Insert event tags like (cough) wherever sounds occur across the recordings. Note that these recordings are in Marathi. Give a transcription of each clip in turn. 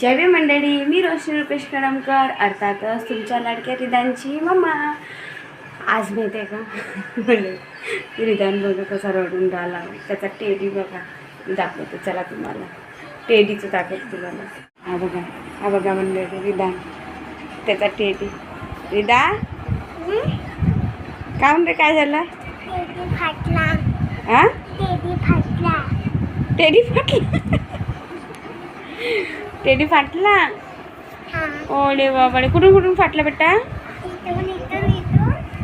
जय भीम मंडळी मी रोशनी रुपेश कळमकर. अर्थातच तुमच्या लाडक्या रिदानची मम्मा. आज माहिती आहे का? म्हणजे रिदान बघा कसा रडून राहिला. त्याचा टेडी बघा. दाखवतो चला तुम्हाला. टेडीचं दाखवतो तुम्हाला. हा बघा हा बघा मंडळी रिदान. त्याचा टेडी. रिदा? का म्हणते काय झालं? टेडी फाटला. हां टेडी फाटला. टेडी फाटला? ओले बाबाडे कुठून कुठून फाटला बेटा?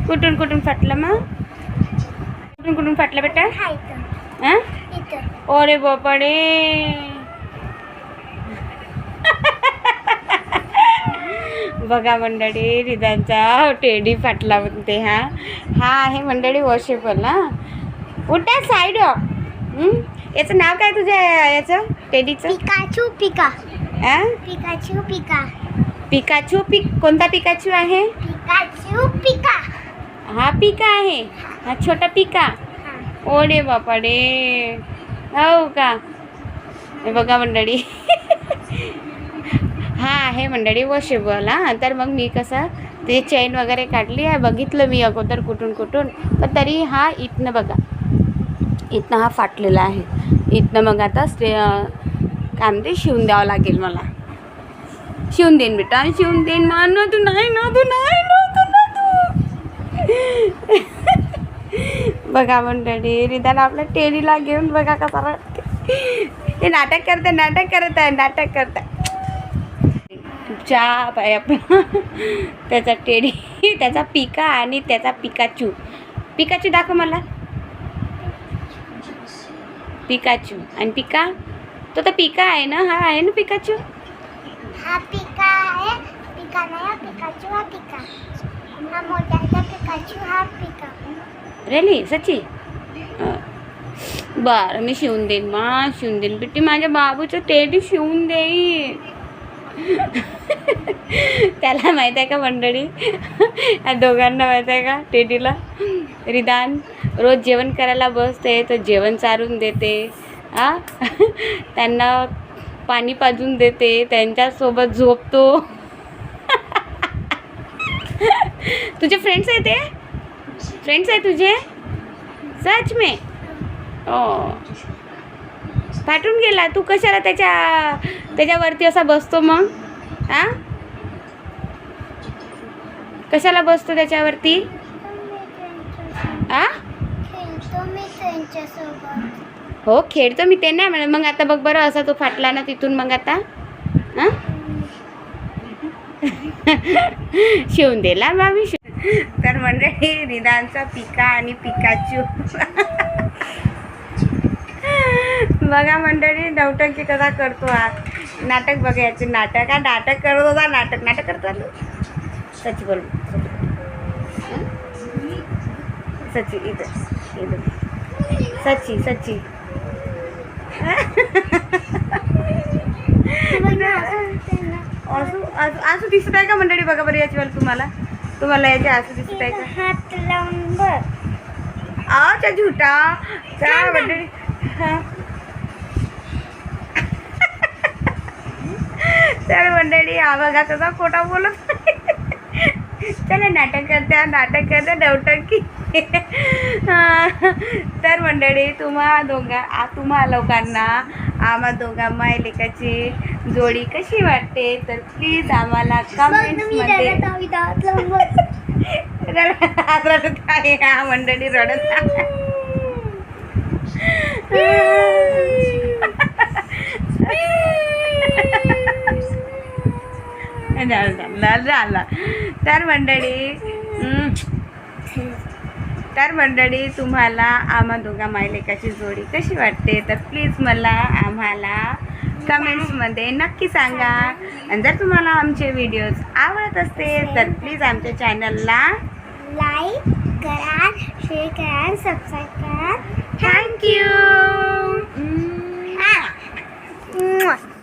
कुठून कुठून फाटला मग? कुठून कुठून फाटला बेटा? हा ओरे बापाडे बघा मंडळी रिदांचा टेडी फाटला म्हणते हा. हा आहे मंडळी वॉशेबल हा. उठा साईड याचं नाव काय तुझ्या याचं? टेडीचं? Pikachu Pika. Pikachu Pika. Pikachu पिक कोणता पिकाचू आहे? पिकाचू पिका. हा पिका आहे. हा छोटा पिका. ओडे बापाडे. हो का? हे बघा मंडळी. हा आहे मंडळी वॉशेबल हा. तर मग मी कसं ते चेन वगैरे काढली आहे. बघितलं मी अगोदर कुठून कुठून. पण तरी हा इथनं बघा. इथनं हा फाटलेला आहे. इथनं मग आता स्टे काय म्हणते शिवून द्यावं लागेल मला. शिवून देईन बेटा शिवून देईन. मान ना तू नाही ना तू नाही ना तू ना तू. बघा मंडळी रिदाला आपल्या टेरीला घेऊन बघा कसा राहते ते नाटक करते नाटक करत आहे नाटक करत आहे. पाय आपला त्याचा टेडी त्याचा पिका आणि त्याचा पिकाचू. पिकाचू दाखव मला. पिकाचू आणि पिका? तो तर पिका आहे ना? हा आहे ना पिकाचू? हा पिका आहे. पिका नाही पिकाचू हा पिका. हा मोठ्याचा पिकाचू हा पिका. रेली सच्ची बरं मी शिवून देईन मा शिवून देईन. बिट्टी माझ्या बाबूचं टेडी शिवून देईन. त्याला माहीत आहे का मंडळी? दोघांना माहीत आहे का टेडीला रिदान रोज जेवण करायला बसते तर जेवण चारून देते. आ? त्यांना पाणी पाजून देते त्यांच्यासोबत झोपतो. तुझे फ्रेंड्स आहे ते फ्रेंड्स आहे तुझे? सच मे? ओ. फाटून गेला तू कशाला त्याच्या त्याच्यावरती असा बसतो मग? हा कशाला बसतो त्याच्यावरती? आ? खेळतो मी त्यांच्यासोबत. हो खेळतो मी ते नाही म्हणत. मग आता बघ बरं असा तो फाटला ना तिथून मग आता. हां? (laughs) शिवून दिला बाबी शिव तर मंडळी निदानचा पिका आणि पिकाचू. बघा मंडळी नवटंकी कसा करतो हा. नाटक बघायचे नाटक. हा नाटक करत होता नाटक नाटक करतो आलो सची बोल सची इथं इथं. सची सची आसू आसू आसू दिसत आहे का मंडळी? बघा बरं याच्यावर तुम्हाला. तुम्हाला याचे आसू दिसत आहे का? हात लावून बघ आच्या झुटा काय मंडळी. तर मंडळी हा बघा कसा खोटा बोलत चला नाटक करत्या नाटक करत्या नवटंकी हा. तर मंडळी तुम्हा दोघा आ तुम्हा लोकांना आम्हा दोघा माय लेकाची जोडी कशी वाटते तर प्लीज आम्हाला कमेंट्समध्ये रडत (laughs) आहे हा मंडळी रडत आहे. झाला तर मंडळी. तर मंडळी तुम्हाला आम्हा दोघा मायलेकाची जोडी कशी वाटते तर प्लीज मला आम्हाला कमेंट्समध्ये नक्की सांगा आणि जर तुम्हाला आमचे व्हिडिओज आवडत असतील तर प्लीज आमच्या चॅनलला लाईक करा शेअर करा सबस्क्राईब करा थँक्यू.